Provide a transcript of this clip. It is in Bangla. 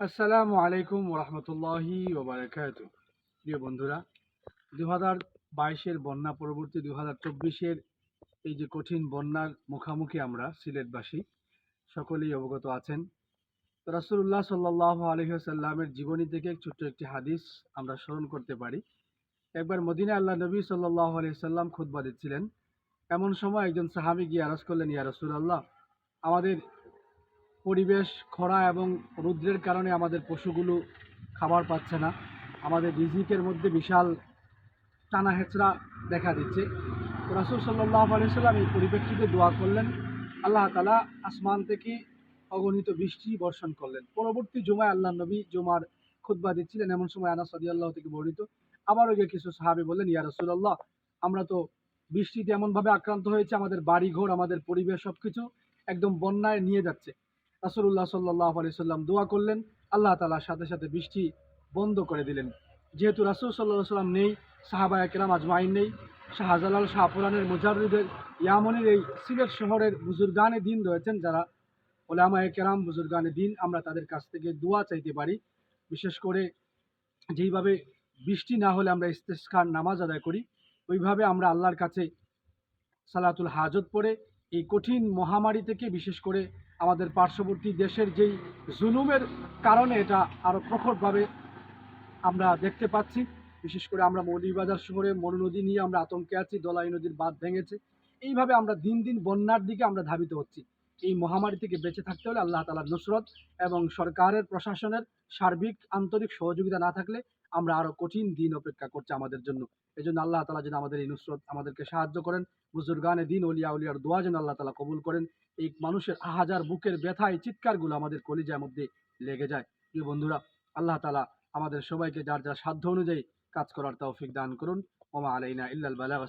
আসসালামু আলাইকুম ওরহমতুল্লাহি ওবারাকাতু। প্রিয় বন্ধুরা দু হাজার বাইশের বন্যা পরবর্তী দু হাজার চব্বিশের এই যে কঠিন বন্যার মুখামুখি আমরা সিলেটবাসী, সকলেই অবগত আছেন। রাসুল্লাহ সাল্লাহ আলহিহাল্লামের জীবনী থেকে ছোট্ট একটি হাদিস আমরা স্মরণ করতে পারি। একবার মদিনা আল্লাহ নবী সাল্লাহ আলহিহাল্লাম খুতবা দিচ্ছিলেন। এমন সময় একজন সাহাবি গিয়ে আরজ করলেন, ইয়া রসুল্লাহ আমাদের পরিবেশ, খরা এবং রৌদ্রের কারণে আমাদের পশুগুলো খাবার পাচ্ছে না। আমাদের রিজিকের মধ্যে বিশাল টানা হেঁচড়া দেখা দিচ্ছে। রাসুল সাল্লাহ আলিয়াল্লাম এই পরিপ্রেক্ষিতে দোয়া করলেন, আল্লাহ তালা আসমান থেকে অগণিত বৃষ্টি বর্ষণ করলেন। পরবর্তী জুমায় আল্লাহ নবী জুমার খুতবা দিচ্ছিলেন, এমন সময় আনাস আল্লাহ থেকে বর্ণিত। আবারও গিয়ে কিছু সাহাবি বললেন, ইয়া রসুল্লাহ আমরা তো বৃষ্টিতে এমনভাবে আক্রান্ত হয়েছে, আমাদের বাড়িঘর, আমাদের পরিবেশ সব কিছু একদম বন্যায় নিয়ে যাচ্ছে। রাসুল্লাহ সাল্লাহ আলি সাল্লাম দোয়া করলেন, আল্লাহ তালার সাথে সাথে বৃষ্টি বন্ধ করে দিলেন। যেহেতু রাসুল সাল্লাহ সাল্লাম নেই সাহাবা একরাম আজমাইন নেই, শাহজালাল শাহপুরানের মুজারুদের ইয়ামনের এই সিলেট শহরের বুজুর্গানে দিন রয়েছেন যারা। ওলামা কেরাম বুজুর্গানে দিন, আমরা তাদের কাছ থেকে দোয়া চাইতে পারি। বিশেষ করে যেইভাবে বৃষ্টি না হলে আমরা ইস্তেস্কার নামাজ আদায় করি, ওইভাবে আমরা আল্লাহর কাছে সালাতুল হাজত পড়ে এই কঠিন মহামারী থেকে, বিশেষ করে আমাদের পার্শ্ববর্তী দেশের যেই জুলুমের কারণে এটা আরও প্রখরভাবে আমরা দেখতে পাচ্ছি। বিশেষ করে আমরা মৌলিবাজার শহরে মরু নদী নিয়ে আমরা আতঙ্কে আছি, দলাই নদীর বাঁধ ভেঙেছে। এইভাবে আমরা দিন দিন বন্যার দিকে আমরা ধাবিত হচ্ছি। এই মহামারী থেকে বেঁচে থাকতে হলে আল্লাহ তালার নুসরত এবং সরকারের, প্রশাসনের সার্বিক, আন্তরিক সহযোগিতা না থাকলে আমরা আরও কঠিন দিন অপেক্ষা করছে আমাদের জন্য। এই জন্য আল্লাহ তালা যেন আমাদের এই নুসরত আমাদেরকে সাহায্য করেন। বুজুর্গানে দিন অলিয়া উলিয়ার দোয়া যেন আল্লাহ তালা কবুল করেন। এই মানুষের আহাজার বুকের ব্যথা এই চিৎকারগুলো আমাদের কলিজার মধ্যে লেগে যায়। প্রিয় বন্ধুরা, আল্লাহ তালা আমাদের সবাইকে যার যার সাধ্য অনুযায়ী কাজ করার তৌফিক দান করুন। ওমা আলাইনা ইল্লাল বালাগ